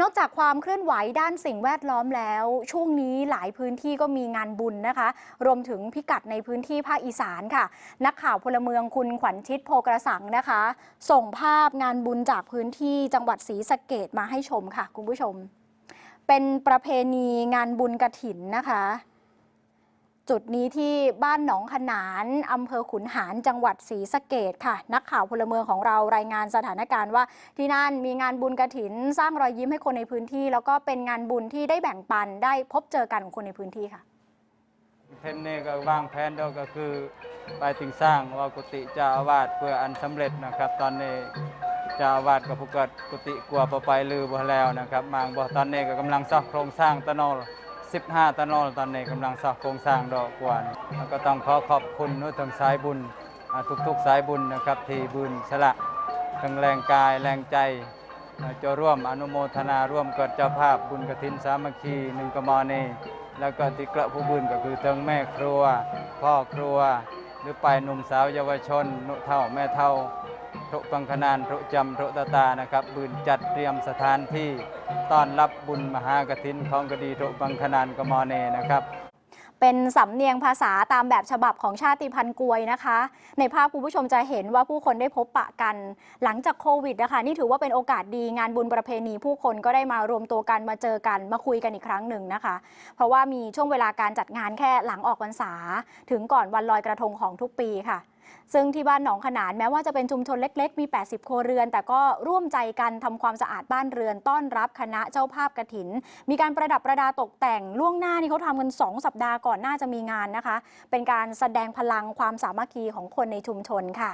นอกจากความเคลื่อนไหวด้านสิ่งแวดล้อมแล้ว ช่วงนี้หลายพื้นที่ก็มีงานบุญนะคะ รวมถึงพิกัดในพื้นที่ภาคอีสานค่ะ นักข่าวพลเมืองคุณขวัญชิดโพกระสังนะคะ ส่งภาพงานบุญจากพื้นที่จังหวัดศรีสะเกดมาให้ชมค่ะ คุณผู้ชม เป็นประเพณีงานบุญกระถินนะคะ จุดนี้ที่บ้านหนองขนานอำเภอขุนหารจังหวัดศรีสะเกดค่ะ นักข่าวพลเมืองของเรารายงานสถานการณ์ว่า ที่นั่นมีงานบุญกระถิน สร้างรอยยิ้มให้คนในพื้นที่ แล้วก็เป็นงานบุญที่ได้แบ่งปันได้พบเจอกันของคนในพื้นที่ค่ะเทนนี่ก็วางแผนเดียวก็คือไปถึงสร้างว่ากุฏิเจ้าอาวาสเพื่ออันสำเร็จนะครับ ตอนนี้เจ้าอาวาสกับผู้เกิดกุฏิกลัวพอไปลือบ่แล้วนะครับ มางบ่ตอนนี้ก็กำลังสร้างโครงสร้างตะนอล 15ตะโนอลตอนนี้กำลังสร้างโครงสร้างดอกกวนแล้วก็ต้องขอขอบคุณนุทางสายบุญอ่าทุกๆสายบุญนะครับที่บุญสละทั้งแรงกายแรงใจจะร่วมอนุโมทนาร่วมกับเจ้าภาพบุญกฐินสามัคคีหนึ่งกมนีแล้วก็ติกระผู้บุญก็คือเทิงแม่ครัว พ่อครัว หรือไปหนุ่มสาวเยาวชน นุเท่าแม่เท่า พรุปังคนานพรุจำพรุตาตานะครับบุญจัดเตรียมสถานที่ต้อนรับบุญมหากฐินของกดีพรุปังคนานกมอเนนะครับเป็นสำเนียงภาษาตามแบบฉบับของชาติพันธุ์กวยนะคะ ในภาพคุณผู้ชมจะเห็นว่าผู้คนได้พบปะกัน หลังจากโควิดนะคะนี่ถือว่าเป็นโอกาสดีงานบุญประเพณี ผู้คนก็ได้มารวมตัวกันมาเจอกันมาคุยกันอีกครั้งหนึ่งนะคะ เพราะว่ามีช่วงเวลาการจัดงานแค่หลังออกพรรษา ถึงก่อนวันลอยกระทงของทุกปีค่ะ ซึ่งที่บ้านหนองขนานแม้ว่าจะเป็นชุมชนเล็ก ๆ มี 80 ครัวเรือน แต่ก็ร่วมใจกันทำความสะอาดบ้านเรือนต้อนรับคณะเจ้าภาพกระถิน มีการประดับประดาตกแต่งล่วงหน้านี่เขาทำกัน 2 สัปดาห์ก่อนหน้าจะมีงานนะคะ เป็นการแสดงพลังความสามัคคีของคนในชุมชนค่ะ